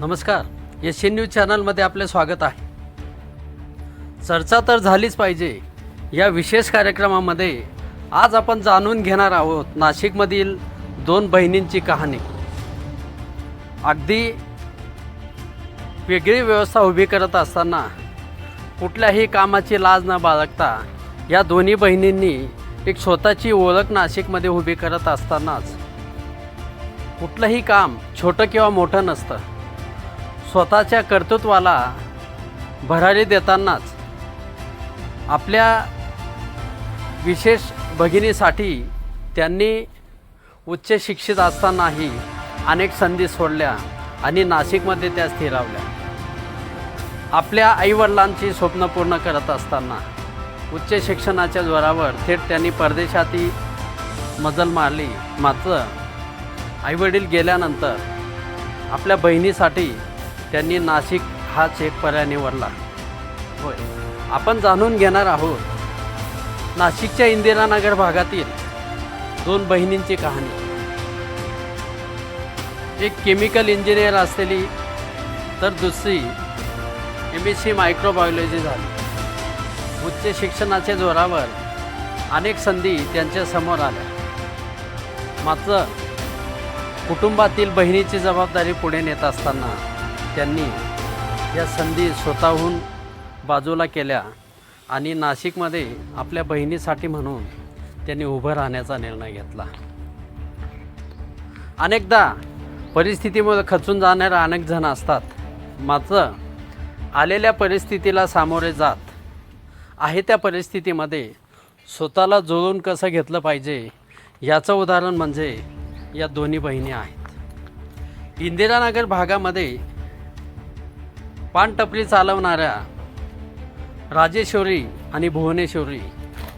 नमस्कार. S news चॅनलमध्ये आपले स्वागत आहे. चर्चा तर झालीच पाहिजे. या विशेष कार्यक्रमामध्ये आज आपण जाणून घेणार आहोत नाशिकमधील दोन बहिणींची कहाणी. अगदी वेगळी व्यवस्था उभी करत असताना कुठल्याही कामाची लाज न बाळगता या दोन्ही बहिणींनी एक स्वतःची ओळख नाशिकमध्ये उभी करत असतानाच कुठलंही काम छोटं किंवा मोठं नसतं. स्वतःच्या कर्तृत्वाला भरारी देतानाच आपल्या विशेष भगिनीसाठी त्यांनी उच्च शिक्षित असतानाही अनेक संधी सोडल्या आणि नाशिकमध्ये त्या स्थिरावल्या. आपल्या आईवडिलांची स्वप्न पूर्ण करत असताना उच्च शिक्षणाच्या जोरावर थेट त्यांनी परदेशातही मजल मारली. मात्र आईवडील गेल्यानंतर आपल्या बहिणीसाठी त्यांनी नाशिक हाच एक पर्याय निवडला. होय. आपण जाणून घेणार आहोत नाशिकच्या इंदिरानगर भागातील दोन बहिणींची कहाणी. एक केमिकल इंजिनियर असलेली तर दुसरी एम एस सी मायक्रोबायोलॉजी झाली. उच्च शिक्षणाच्या जोरावर अनेक संधी त्यांच्यासमोर आल्या. मात्र कुटुंबातील बहिणीची जबाबदारी पुढे नेत असताना त्यांनी या संधी स्वतःहून बाजूला केल्या आणि नाशिकमध्ये आपल्या बहिणीसाठी म्हणून त्यांनी उभं राहण्याचा निर्णय घेतला. अनेकदा परिस्थितीमुळे खचून जाणाऱ्या अनेक जण असतात. मात्र आलेल्या परिस्थितीला सामोरे जात आहे त्या परिस्थितीमध्ये स्वतःला जुळवून कसं घेतलं पाहिजे याचं उदाहरण म्हणजे या दोन्ही बहिणी आहेत. इंदिरानगर भागामध्ये पानटपरी चालवणाऱ्या राजेश्वरी आणि भुवनेश्वरी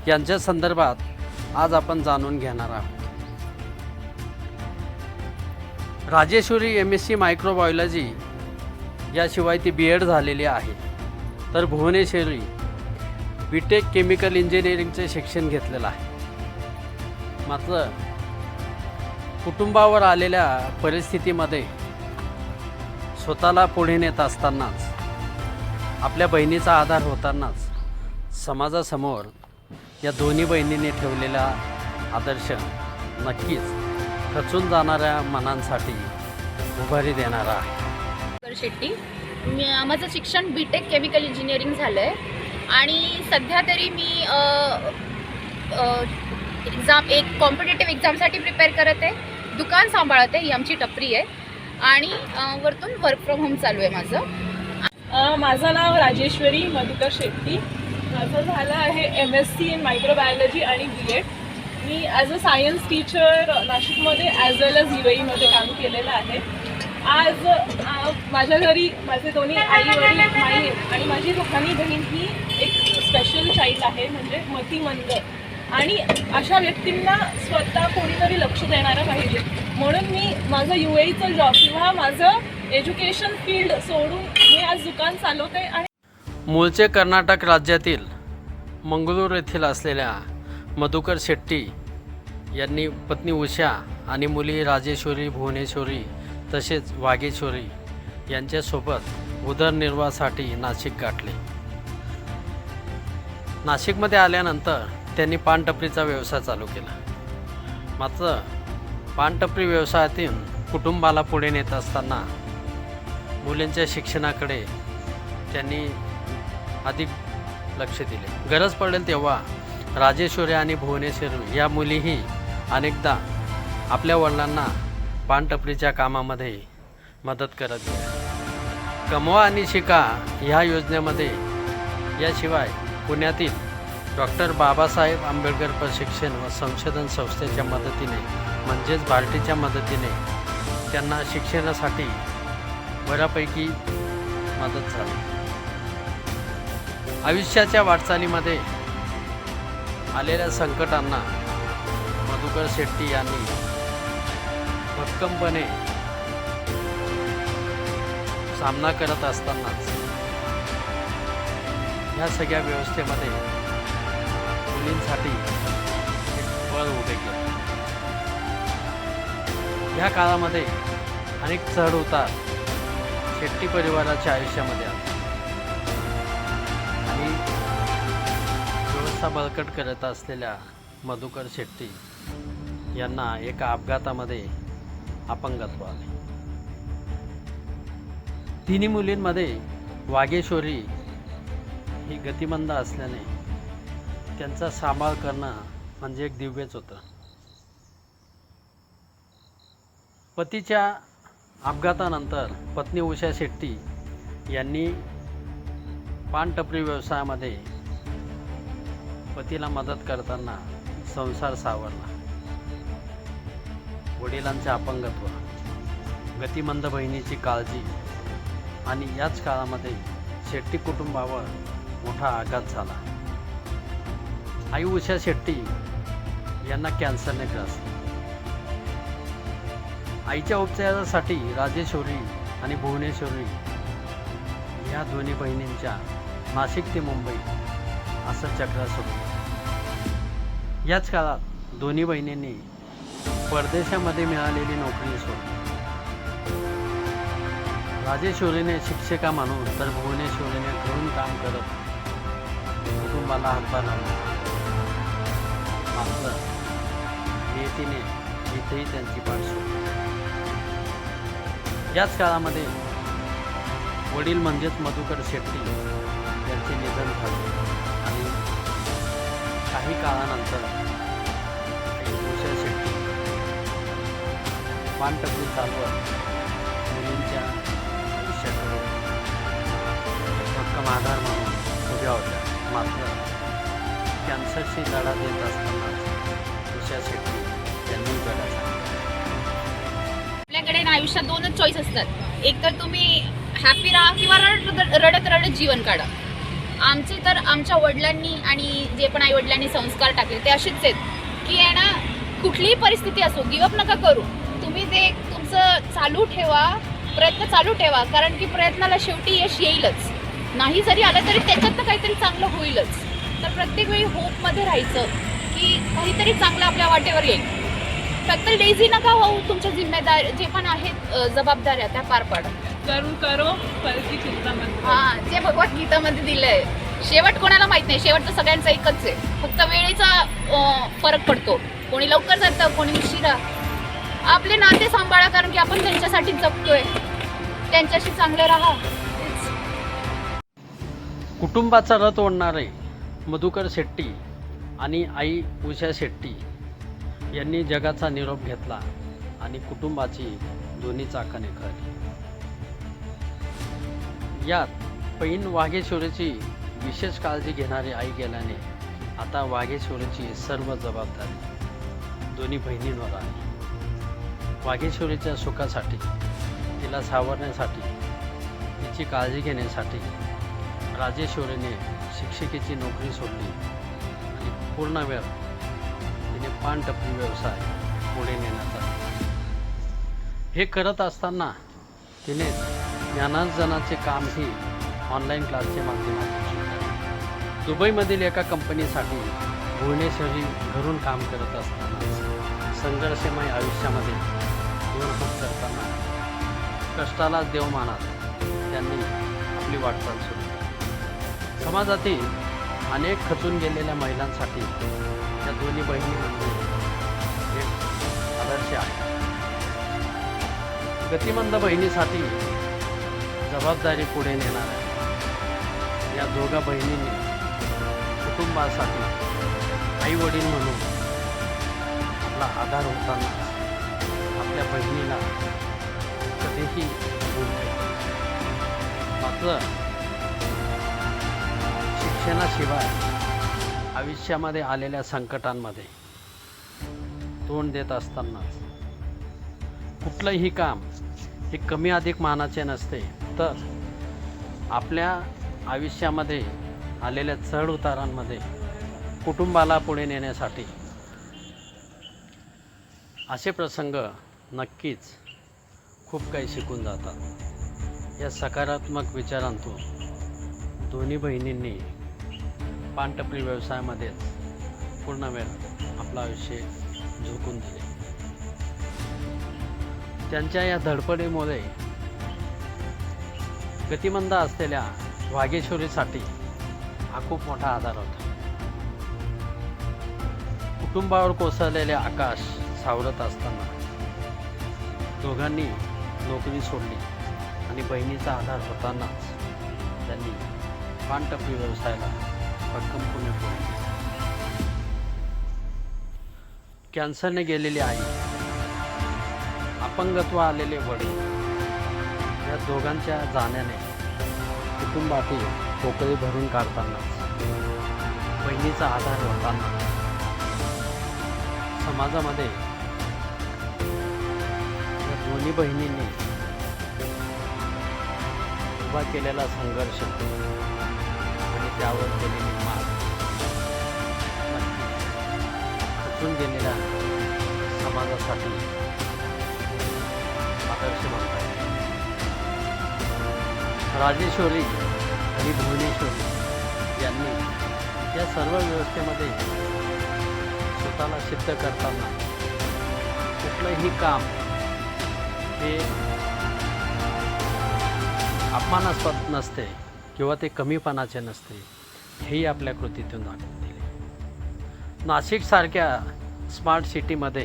यांच्या संदर्भात आज आपण जाणून घेणार आहोत. Rajeshwari M S C microbiology याशिवाय ती बी एड झालेली आहे. तर भुवनेश्वरी बी टेक केमिकल इंजिनिअरिंगचे शिक्षण घेतलेलं आहे. मात्र कुटुंबावर आलेल्या परिस्थितीमध्ये स्वतःला पुढे नेत असतानाच आपल्या बहिणीचा आधार होतानाच समाजासमोर या दोन्ही बहिणींनी ठेवलेला आदर्श नक्कीच खचून जाणाऱ्या मनांसाठी उभारी देणारा आहे. शेट्टी मी माझं शिक्षण बी टेक केमिकल इंजिनिअरिंग झालं आहे आणि सध्या तरी मी एक्झाम एक कॉम्पिटेटिव्ह एक्झामसाठी प्रिपेअर करत आहे. दुकान सांभाळत आहे ही आमची टपरी आहे. आणि वरतून वर्क फ्रॉम होम चालू आहे माझं. माझं नाव राजेश्वरी मधुकर शेट्टी. माझं झालं आहे M S C in microbiology आणि बी एड मी ॲज अ सायन्स टीचर नाशिकमध्ये ॲज वेल एज यू काम केलेलं आहे. आज माझ्या घरी माझे दोन्ही आई वडील माई आणि माझी दोघांनी बहीण ही एक स्पेशल चाईल्ड आहे म्हणजे मतिमंद. आणि अशा व्यक्तींना स्वतः कोणीतरी लक्ष देणारं पाहिजे. म्हणून मी माझं यू एचं जॉब किंवा माझं एज्युकेशन फील्ड सोडून मी आज दुकान चालवते आणि मूळचे कर्नाटक राज्यातील मंगळूर येथील असलेल्या मधुकर शेट्टी यांनी पत्नी उषा आणि मुली राजेश्वरी भुवनेश्वरी तसेच वाघेश्वरी यांच्यासोबत उदरनिर्वाहासाठी नाशिक गाठले. नाशिकमध्ये आल्यानंतर त्यांनी पानटपरीचा व्यवसाय चालू केला. मात्र पानटपरी व्यवसायातून कुटुंबाला पुढे नेत असताना मुलींच्या शिक्षणाकडे त्यांनी अधिक लक्ष दिले. गरज पडेल तेव्हा राजेश्वरी आणि भुवनेश्वरी या मुलीही अनेकदा आपल्या वडिलांना पानटपरीच्या कामामध्ये मदत करत कमवा आणि शिका ह्या योजनेमध्ये याशिवाय पुण्यातील डॉक्टर बाबासाहेब आंबेडकर प्रशिक्षण व संशोधन संस्थेच्या मदतीने म्हणजेच बार्टीच्या मदतीने त्यांना शिक्षणासाठी बऱ्यापैकी मदत झाली. आयुष्याच्या वाटचालीमध्ये आलेल्या संकटांना मधुकर शेट्टी यांनी भक्कमपणे सामना करत असतानाच ह्या सगळ्या व्यवस्थेमध्ये मुलींसाठी एक उभे केले ह्या काळामध्ये अनेक चढ उतार शेट्टी परिवाराच्या आयुष्यामध्ये आले. आणि व्यवस्था बळकट करत असलेल्या मधुकर शेट्टी यांना एका अपघातामध्ये अपंगत्व आले. तिन्ही मुलींमध्ये वाघेश्वरी ही गतिमंद असल्याने त्यांचा सांभाळ करणं म्हणजे एक दिव्यच होतं. पतीच्या अपघातानंतर पत्नी उषा शेट्टी यांनी पानटपरी व्यवसायामध्ये पतीला मदत करताना संसार सावरला. वडिलांचे अपंगत्व गतिमंद बहिणीची काळजी आणि याच काळामध्ये शेट्टी कुटुंबावर मोठा आघात झाला. आई उषा शेट्टी यांना कॅन्सरने ग्रस्त आईच्या उपचारासाठी राजेश्वरी आणि भुवनेश्वरी या दोन्ही बहिणींच्या नाशिक ते मुंबई असं चक्र सुरू. याच काळात दोन्ही बहिणींनी परदेशामध्ये मिळालेली नोकरी सोडली. राजेश्वरीने शिक्षिका म्हणून तर भुवनेश्वरीने घरून काम करत कुटुंबाला हातभार लावला. नियतीने इथेही त्यांची पाठ सोडली याच काळामध्ये वडील म्हणजेच मधुकर शेट्टी यांचे निधन झाले. आणि काही काळानंतर भूषण शेट्टी पानटपरी चालवत मुलींच्या आयुष्याकडे भक्कम आधार म्हणून उभ्या होत्या. मात्र कॅन्सरशी लढा देत असताना उषा शेट्टी आपल्याकडे ना आयुष्यात दोनच चॉईस असतात. एक तर तुम्ही हॅपी राहा किंवा रडत रडत रडत जीवन काढा. आमचे तर आमच्या वडिलांनी आणि जे पण आई वडिलांनी संस्कार टाकले ते असेच आहेत. की आहे ना कुठलीही परिस्थिती असो गिवअप नका करू. तुम्ही ते तुमचं चालू ठेवा प्रयत्न चालू ठेवा कारण की प्रयत्नाला शेवटी यश येईलच. नाही जरी आलं तरी त्याच्यातनं काहीतरी चांगलं होईलच. तर प्रत्येक वेळी होपमध्ये राहायचं की काहीतरी चांगलं आपल्या वाटेवर येईल. फक्त लेझी नका होऊ तुमच्या जिम्मेदार जे पण आहेत अ, जबाबदाऱ्या त्या पार पाडा. करू करो फलकी चिंता मत हा जे भगवद्गीतामध्ये दिलंय. शेवट कोणाला माहीत नाही शेवट तर सगळ्यांचा एकच आहे. फक्त वेळेचा अ, फरक पडतो. कोणी लवकर जातं कोणी उशिरा. आपले नाते सांभाळा कारण की आपण त्यांच्यासाठी जगतोय. त्यांच्याशी चांगलं राहा. तेच. कुटुंबाचा रथ ओढणारे मधुकर शेट्टी आणि आई उषा शेट्टी यांनी जगाचा निरोप घेतला आणि कुटुंबाची दोन्ही चाकाने खरली. यात पैन वाघेश्वरीची विशेष काळजी घेणारी आई गेल्याने आता वाघेश्वरीची सर्व जबाबदारी दोन्ही बहिणींवर आली वाघेश्वरीच्या सुखासाठी तिला सावरण्यासाठी तिची काळजी घेण्यासाठी राजेश्वरीने शिक्षिकेची नोकरी सोडली आणि पूर्ण वेळ म्हणजे पानटपरी व्यवसाय पुढे नेण्याचा हे करत असताना तिने ज्ञानार्जनाचे कामही ऑनलाईन क्लासचे माध्यमातून दुबईमधील एका कंपनीसाठी भुवनेश्वरी घरून काम करत असताना संघर्षमय आयुष्यामध्ये दोन करताना कष्टाला देव मानात त्यांनी आपली वाटचाल सुरू केली. समाजातील अनेक खचून गेलेल्या महिलांसाठी या दोन्ही बहिणी म्हणजे एक आदर्श आहे. गतिमंद बहिणीसाठी जबाबदारी पुढे नेणार या दोघा बहिणींनी कुटुंबासाठी आई वडील म्हणून आपला आधार होताना आपल्या बहिणीला कधीही मात्र शिक्षणाशिवाय आयुष्यामध्ये आलेल्या संकटांमध्ये तोंड देत असतानाच. कुठलंही काम हे कमी अधिक मानाचे नसते तर आपल्या आयुष्यामध्ये आलेल्या चढ उतारांमध्ये कुटुंबाला पुढे नेण्यासाठी असे प्रसंग नक्कीच खूप काही शिकून जातात. या सकारात्मक विचारांतून दोन्ही बहिणींनी पानटपरी व्यवसायामध्येच पूर्ण वेळ आपलं आयुष्य झोकून दिले. त्यांच्या या धडपडीमुळे गतिमंद असलेल्या वाघेश्वरीसाठी हा खूप मोठा आधार होता. कुटुंबावर कोसळलेले आकाश सावरत असताना दोघांनी नोकरी सोडली आणि बहिणीचा आधार होतानाच त्यांनी पानटपरी व्यवसायाला भक्कमपणे कॅन्सरने गेलेली आई अपंगत्व आलेले वडील या दोघांच्या जाण्याने कुटुंबातील पोकळी भरून काढतानाच बहिणीचा आधार होताना समाजामध्ये या दोन्ही बहिणींनी उभा केलेला संघर्ष त्यावर केलेली मात खचून गेलेल्या समाजासाठी आदर्श म्हणता येईल राजेश्वरी आणि भुवनेश्वर यांनी या सर्व व्यवस्थेमध्ये स्वतःला सिद्ध करताना कुठलंही काम हे अपमानास्पद नसते. किंवा ते कमीपणाचे नसते हेही आपल्या कृतीतून दाखवून दिले. नाशिकसारख्या स्मार्ट सिटीमध्ये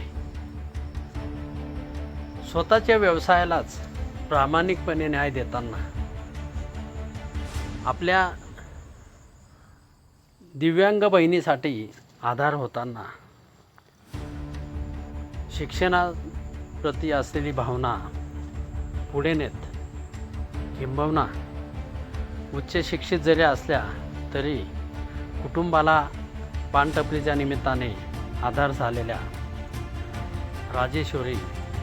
स्वतःच्या व्यवसायालाच प्रामाणिकपणे न्याय देताना आपल्या दिव्यांग बहिणीसाठी आधार होताना शिक्षणाप्रती असलेली भावना पुढे नेत किंबवना उच्च शिक्षित जरी असल्या तरी कुटुंबाला पानटपरीच्या निमित्ताने आधार झालेल्या राजेश्वरी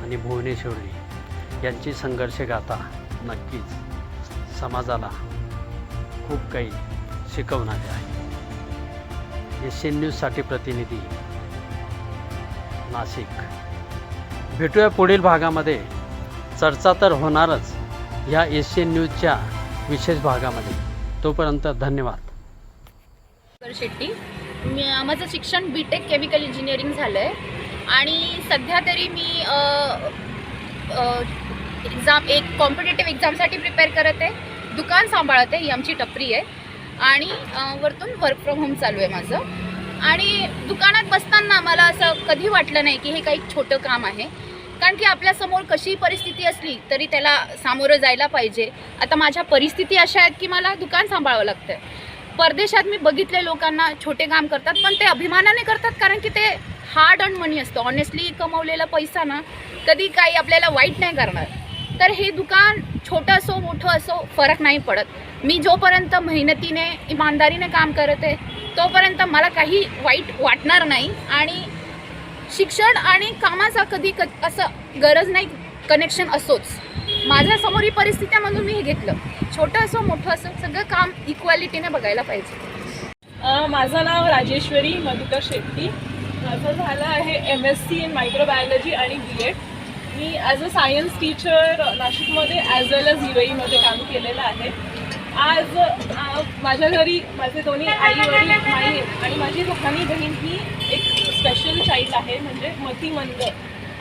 आणि भुवनेश्वरी यांची संघर्षगाथा नक्कीच समाजाला खूप काही शिकवणारे आहे. एशियन न्यूजसाठी प्रतिनिधी नाशिक. भेटूया पुढील भागामध्ये. चर्चा तर होणारच. या एशियन न्यूजच्या विशेष भागामध्ये. तोपर्यंत धन्यवाद. शेट्टी मी माझं शिक्षण बी टेक केमिकल इंजिनिअरिंग झालं आहे आणि सध्या तरी मी एक्झाम एक कॉम्पिटेटिव्ह एक्झामसाठी प्रिपेअर करत आहे. दुकान सांभाळत आहे ही आमची टपरी आहे. आणि वरतून वर्क फ्रॉम होम चालू आहे माझं. आणि दुकानात बसताना मला असं कधी वाटलं नाही की हे काही छोटं काम आहे. कारण की आपल्यासमोर कशी परिस्थिती असली तरी त्याला सामोरं जायला पाहिजे. आता माझ्या परिस्थिती अशा आहेत की मला दुकान सांभाळावं लागतं परदेशात मी बघितले लोकांना छोटे काम करतात पण ते अभिमानाने करतात कारण की ते हार्ड अँड मनी असतं. ऑनेस्टली कमवलेला पैसा ना कधी काही आपल्याला वाईट नाही करणार. तर हे दुकान छोटं असो मोठं असो फरक नाही पडत. मी जोपर्यंत मेहनतीने इमानदारीने काम करत आहे तोपर्यंत मला काही वाईट वाटणार नाही. आणि शिक्षण आणि कामाचा कधी क असं गरज नाही कनेक्शन असोच माझ्यासमोर ही परिस्थिती म्हणून मी हे घेतलं. छोटं असो मोठं असो सगळं काम इक्वॅलिटीने बघायला पाहिजे. माझं नाव राजेश्वरी मधुकर शेट्टी. माझं झालं आहे M S C in microbiology आणि बी एड मी ॲज अ सायन्स टीचर नाशिकमध्ये ॲज वेल एज युएईमध्ये काम केलेलं आहे. आज माझ्या घरी माझे दोन्ही आई वडील माई आणि माझी लहानी बहीण ही एक स्पेशल चाईल्ड आहे म्हणजे मतिमंद.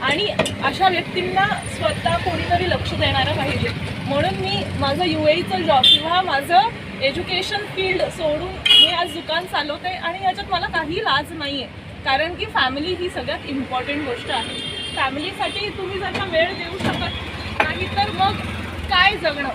आणि अशा व्यक्तींना स्वतः कोणीतरी लक्ष देणारं पाहिजे. म्हणून मी माझं यू एचं जॉब किंवा माझं एज्युकेशन फील्ड सोडून मी आज दुकान चालवते आणि याच्यात मला काही लाज नाही आहे कारण की फॅमिली ही सगळ्यात इम्पॉर्टंट गोष्ट आहे. फॅमिलीसाठी तुम्ही जर का वेळ देऊ शकत नाही तर मग काय जगणं?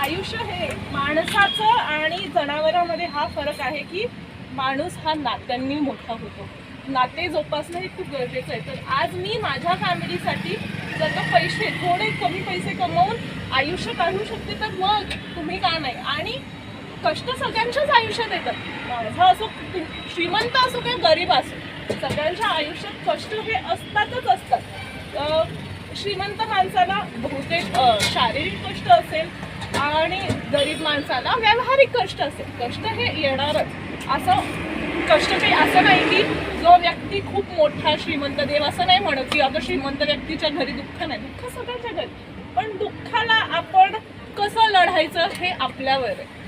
आयुष्य हे माणसाचं आणि जनावरांमध्ये हा फरक आहे की माणूस हा नात्यांनी मोठा होतो. नाते जोपासणं हे खूप गरजेचं आहे. तर आज मी माझ्या फॅमिलीसाठी जर का पैसे थोडे कमी पैसे कमवून आयुष्य काढू शकते तर मग तुम्ही का नाही? आणि कष्ट सगळ्यांच्याच आयुष्यात येतात. माझा असो श्रीमंत असो किंवा गरीब असो सगळ्यांच्या आयुष्यात कष्ट हे असतातच असतात. श्रीमंत माणसाला बहुतेक शारीरिक कष्ट असेल आणि गरीब माणसाला व्यावहारिक कष्ट असेल. कष्ट हे येणारच. असं कष्ट काही असं नाही की जो व्यक्ती खूप मोठा श्रीमंत देव असं नाही म्हणत की अगं श्रीमंत व्यक्तीच्या घरी दुःख नाही. दुःख सगळ्याच्या घरी. पण दुःखाला आपण कसं लढायचं हे आपल्यावर आहे.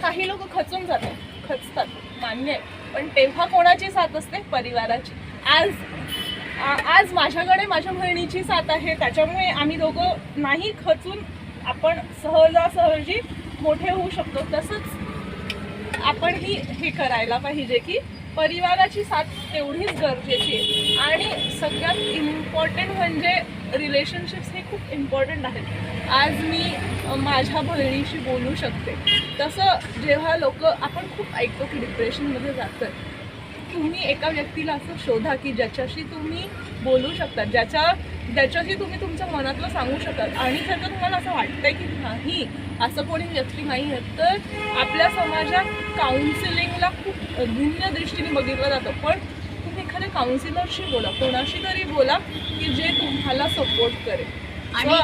काही लोक खचून जातात खचतात मान्य आहे. पण तेव्हा कोणाची साथ असते? परिवाराची. आज आ- आज माझ्याकडे माझ्या बहिणीची साथ आहे त्याच्यामुळे आम्ही दोघं नाही खचून आपण सहजासहजी मोठे होऊ शकतो. तसंच आपणही हे करायला पाहिजे की परिवाराची साथ तेवढीच गरजेची आहे. आणि सगळ्यात इम्पॉर्टंट म्हणजे रिलेशनशिप्स हे खूप इम्पॉर्टंट आहेत. आज मी माझ्या बहिणीशी बोलू शकते. तसं जेव्हा लोक आपण खूप ऐकतो की डिप्रेशनमध्ये जातं तुम्ही एका व्यक्तीला असं शोधा की ज्याच्याशी तुम्ही बोलू शकता ज्याच्या ज्याच्याशी तुम्ही तुमच्या मनातलं सांगू शकाल आणि जर का तुम्हाला असं वाटतंय की नाही असं कोणी व्यक्ती नाही आहे तर आपल्या समाजात काउन्सिलिंगला खूप भिन्न दृष्टीने बघितलं जातं. पण तुम्ही एखाद्या काउन्सिलरशी बोला कोणाशी तरी बोला की जे तुम्हाला सपोर्ट करेल. आणि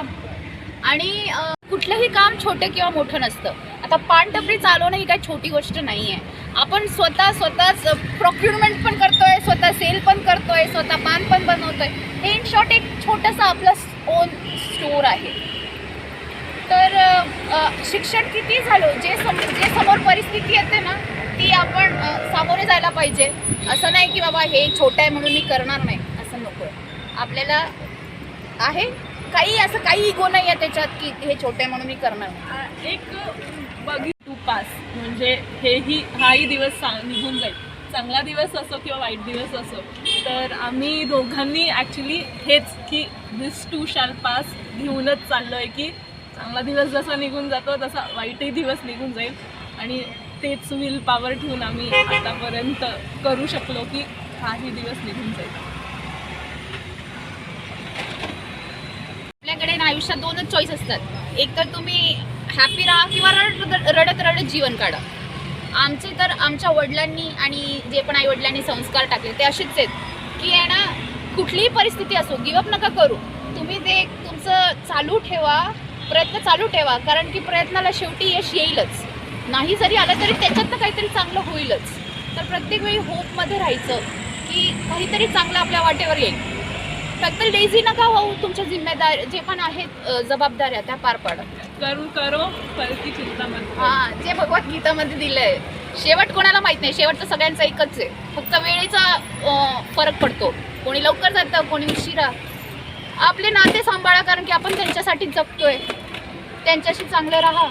आणि कुठलंही काम छोटं किंवा मोठं नसतं. आता पानटपरी चालवणं ही काही छोटी गोष्ट नाही आहे आपण स्वतः स्वतःच प्रोक्युरमेंट पण करतोय स्वतः सेल पण करतोय स्वतः पान पण बनवतोय. हे इन शॉर्ट एक छोटंसं आपलं ओन स्टोर आहे. तर शिक्षण किती झालं? जे सम जे समोर परिस्थिती येते ना ती आपण सामोरे जायला पाहिजे. असं नाही की बाबा हे छोटं आहे म्हणून मी करणार नाही. असं नको आपल्याला आहे? काही असं काही इगो नाही आहे त्याच्यात की हे छोटं आहे म्हणून मी करणार एक बघी टू पास. म्हणजे हेही हाही दिवस चा निघून जाईल. चांगला दिवस असो किंवा वाईट दिवस असो तर आम्ही दोघांनी ॲक्च्युली हेच की दिस टू शाल पास घेऊनच चाललो आहे की चांगला दिवस जसा निघून जातो तसा वाईटही दिवस निघून जाईल. आणि तेच विल पॉवर ठेवून आम्ही आतापर्यंत करू शकलो की हाही दिवस निघून जाईल. आपल्याकडे आयुष्यात दोनच चॉईस असतात. एक तर तुम्ही हॅपी राहा किंवा रडत रडत रडत जीवन काढा. आमचे तर आमच्या वडिलांनी आणि जे पण आई वडिलांनी संस्कार टाकले ते असेच आहेत की आहे ना कुठलीही परिस्थिती असो गिवअप नका करू. तुम्ही ते तुमचं चालू ठेवा प्रयत्न चालू ठेवा कारण की प्रयत्नाला शेवटी यश येईलच. नाही जरी आलं तरी त्याच्यातनं काहीतरी चांगलं होईलच. तर प्रत्येक वेळी होपमध्ये राहायचं की काहीतरी चांगलं आपल्या वाटेवर येईल. फक्त लेझी नका होऊ तुमच्या जिम्मेदार जे पण आहेत जबाबदाऱ्या त्या पार पाडा. करू करो परती चिंता मत करो. हो. हा जे भगवद्गीतामध्ये दिलंय. शेवट कोणाला माहीत नाही? शेवट तर सगळ्यांचं एकच आहे. फक्त वेळेचा फरक पडतो. कोणी लवकर जातं कोणी उशिरा. आपले नाते सांभाळा कारण की आपण त्यांच्यासाठी जगतोय. त्यांच्याशी चांगलं राहा.